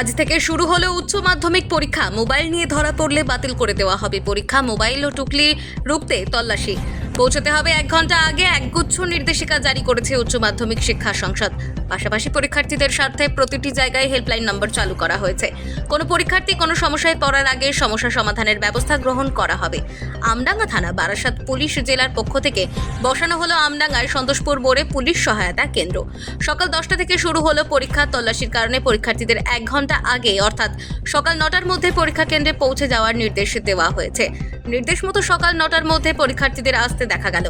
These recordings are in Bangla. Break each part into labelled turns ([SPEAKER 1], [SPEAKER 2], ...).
[SPEAKER 1] আজ থেকে শুরু হলো উচ্চ মাধ্যমিক পরীক্ষা। মোবাইল নিয়ে ধরা পড়লে বাতিল করে দেওয়া হবে পরীক্ষা। মোবাইল ও টুকলি রুখতে তল্লাশি। পৌঁছতে হবে এক ঘণ্টা আগে। একগুচ্ছ নির্দেশিকা জারি করেছে উচ্চ মাধ্যমিক শিক্ষা সংসদ। পাশাপাশি পরীক্ষার্থীদের স্বার্থে প্রতিটি জায়গায় হেল্পলাইন নম্বর চালু করা হয়েছে। কোনো পরীক্ষার্থী কোনো সমস্যায় পড়ার আগে সমস্যা সমাধানের ব্যবস্থা গ্রহণ করা হবে। আমডাঙ্গা থানা, বারাসাত পুলিশ জেলার পক্ষ থেকে বসানো হলো আমডাঙ্গায় সন্তোষপুর মোড়ে পুলিশ সহায়তা কেন্দ্র। সকাল দশটা থেকে শুরু হলো পরীক্ষা, তল্লাশির কারণে পরীক্ষার্থীদের এক ঘণ্টা আগে অর্থাৎ সকাল নটার মধ্যে পরীক্ষা কেন্দ্রে পৌঁছে যাওয়ার নির্দেশ দেওয়া হয়েছে। নির্দেশ মতো সকাল নটার মধ্যে পরীক্ষার্থীদের আসতে দেখা গেল।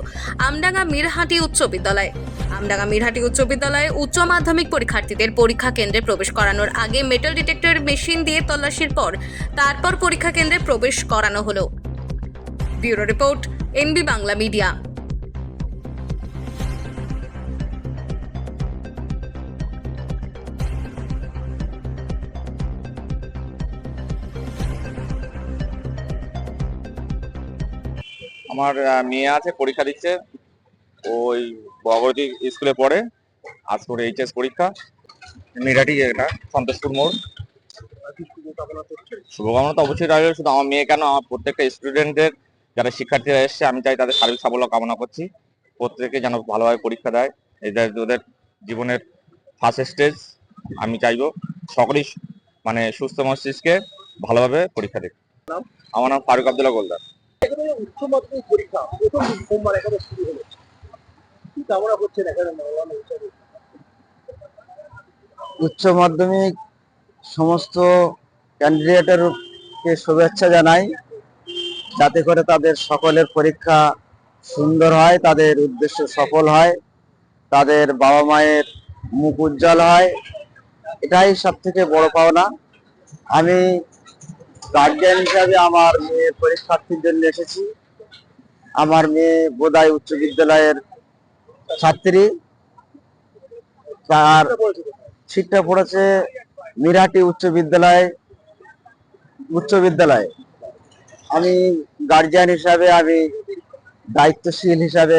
[SPEAKER 1] আমডাঙ্গা মিরহাটি উচ্চ বিদ্যালয়, আমডাঙ্গা মিরহাটি উচ্চ বিদ্যালয়ে উচ্চ মাধ্যমিক পরীক্ষার্থীদের পরীক্ষা কেন্দ্রে প্রবেশ করানোর আগে মেটাল ডিটেক্টর মেশিন দিয়ে তল্লাশির পর তারপর পরীক্ষা কেন্দ্রে প্রবেশ করানো হলো। Bureau report, NB Bangla media.
[SPEAKER 2] আমার মেয়ে আছে, পরীক্ষা দিচ্ছে। ওই বগরতী স্কুলে পড়ে। আজ এইচএস পরীক্ষা মেয়েরাটি এটা সন্তোষপুর মোড়। শুভকামনা তো অবশ্যই রইল, শুধু আমার মেয়ে কেন? আমার প্রত্যেকটা স্টুডেন্টদের যারা শিক্ষার্থীরা এসছে, আমি চাই তাদের শারীরিক সাফল্য কামনা করছি। প্রত্যেকে যেন ভালোভাবে পরীক্ষা দেয়। এটা ওদের জীবনের ফার্স্ট স্টেজ আমি চাইব সকলেই মানে সুস্থ মস্তিষ্কে ভালোভাবে পরীক্ষা দেখ আমার নাম ফারুক আবদুল্লাহ গোলদার।
[SPEAKER 3] উচ্চ মাধ্যমিক পরীক্ষা সোমবার এখানে শুরু হলো। করছেন
[SPEAKER 4] উচ্চ মাধ্যমিক সমস্ত ক্যান্ডিডেটেরকে শুভেচ্ছা জানাই। যাতে করে তাদের সকলের পরীক্ষা সুন্দর হয়, তাদের উদ্দেশ্য সফল হয়, তাদের বাবা মায়ের মুখ উজ্জ্বল হয়। এটাই সব থেকে বড় পাওনা। আমি গার্জিয়ান হিসাবে আমার মেয়ের পরীক্ষার্থীর জন্য এসেছি। আমার মেয়ে বোদাই উচ্চ বিদ্যালয়ের ছাত্রী। তার সিটটা পড়েছে মিরাটি উচ্চ বিদ্যালয় উচ্চ বিদ্যালয়। আমি গার্জিয়ান হিসাবে আমি দায়িত্বশীল হিসাবে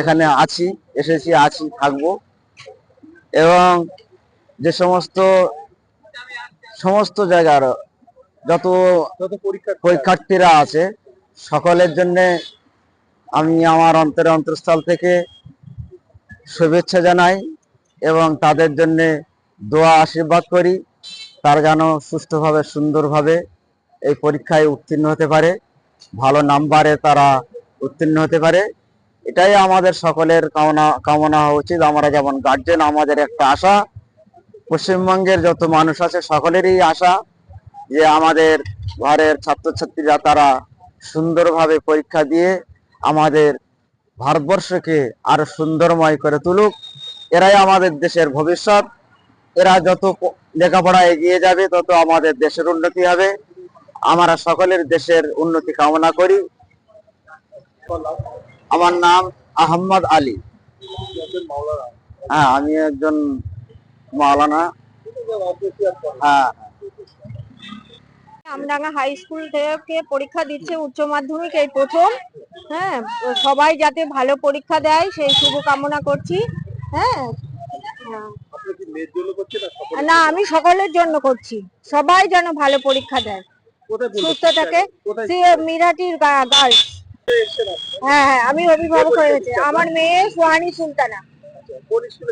[SPEAKER 4] এখানে আছি এসেছি আছি থাকব। এবং যে সমস্ত সমস্ত জায়গার যত
[SPEAKER 3] যত পরীক্ষা
[SPEAKER 4] পরীক্ষার্থীরা আছে সকলের জন্য আমি আমার অন্তরে অন্তঃস্থল থেকে শুভেচ্ছা জানাই এবং তাদের জন্য দোয়া আশীর্বাদ করি। তার যেন সুষ্ঠুভাবে সুন্দরভাবে এই পরীক্ষায় উত্তীর্ণ হতে পারে। ভালো নাম্বারে তারা উত্তীর্ণ হতে পারে। এটাই আমাদের সকলের কামনা কামনা হওয়া উচিত। আমরা যেমন গার্জেন আমাদের একটা আশা। পশ্চিমবঙ্গের যত মানুষ আছে, সকলেরই আশা যে আমাদের ঘরের ছাত্রছাত্রীরা তারা সুন্দরভাবে পরীক্ষা দিয়ে আমাদের ভারতবর্ষকে আরও সুন্দরময় করে তুলুক। এরাই আমাদের দেশের ভবিষ্যৎ। এরা যত লেখাপড়া এগিয়ে যাবে, তত আমাদের দেশের উন্নতি হবে। আমরা সকলের দেশের উন্নতি কামনা করি। আমার নাম আহম্মদ আলী। হ্যাঁ আমি একজন মাওলানা। হ্যাঁ।
[SPEAKER 5] আমডাঙ্গা হাই স্কুল থেকে পরীক্ষা দিচ্ছে উচ্চ মাধ্যমিক, এই প্রথম। হ্যাঁ সবাই যাতে ভালো পরীক্ষা দেয় সেই শুভ কামনা করছি। হ্যাঁ।
[SPEAKER 3] না
[SPEAKER 5] আমি সকলের জন্য করছি। সবাই যেন ভালো পরীক্ষা দেয়? সুস্থ থাকে। মিরাটির গার্লস। হ্যাঁ হ্যাঁ আমি অভিভাবক হয়েছে। আমার মেয়ে সোহানি সুলতানা।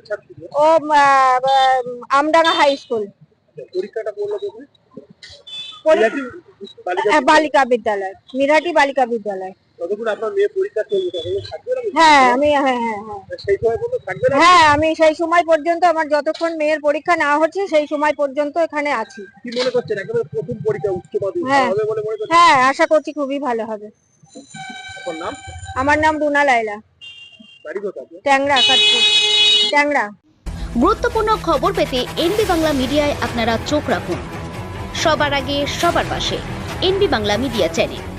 [SPEAKER 3] ছাত্রী
[SPEAKER 5] ও আমডাঙ্গা হাই স্কুল।
[SPEAKER 3] বালিকা
[SPEAKER 5] হ্যাঁ, বালিকা বিদ্যালয়। মিরাটি বালিকা বিদ্যালয়। হ্যাঁ আমি হ্যাঁ হ্যাঁ হ্যাঁ
[SPEAKER 3] সেই সময় পর্যন্ত থাকবে না
[SPEAKER 5] হ্যাঁ আমি সেই সময় পর্যন্ত আমার যতক্ষণ মেয়ের পরীক্ষা না হচ্ছে সেই সময় পর্যন্ত এখানে আছি।
[SPEAKER 3] কি মনে করছেন? একেবারে প্রথম পরীক্ষা উচ্চ মাধ্যমিক।
[SPEAKER 5] হ্যাঁ।
[SPEAKER 3] হবে বলে মনে করছেন?
[SPEAKER 5] হ্যাঁ আশা করছি খুবই ভালো হবে।
[SPEAKER 3] আপনার নাম?
[SPEAKER 5] আমার নাম রুনা লাইলা
[SPEAKER 3] বাড়ি কোথায়
[SPEAKER 5] ট্যাংরা কাটপুর ট্যাংরা।
[SPEAKER 6] গুরুত্বপূর্ণ খবর পেতে এনবি বাংলা মিডিয়ায় আপনারা চোখ রাখুন। সবার আগে সবার পাশে এনবি বাংলা মিডিয়া চ্যানেল।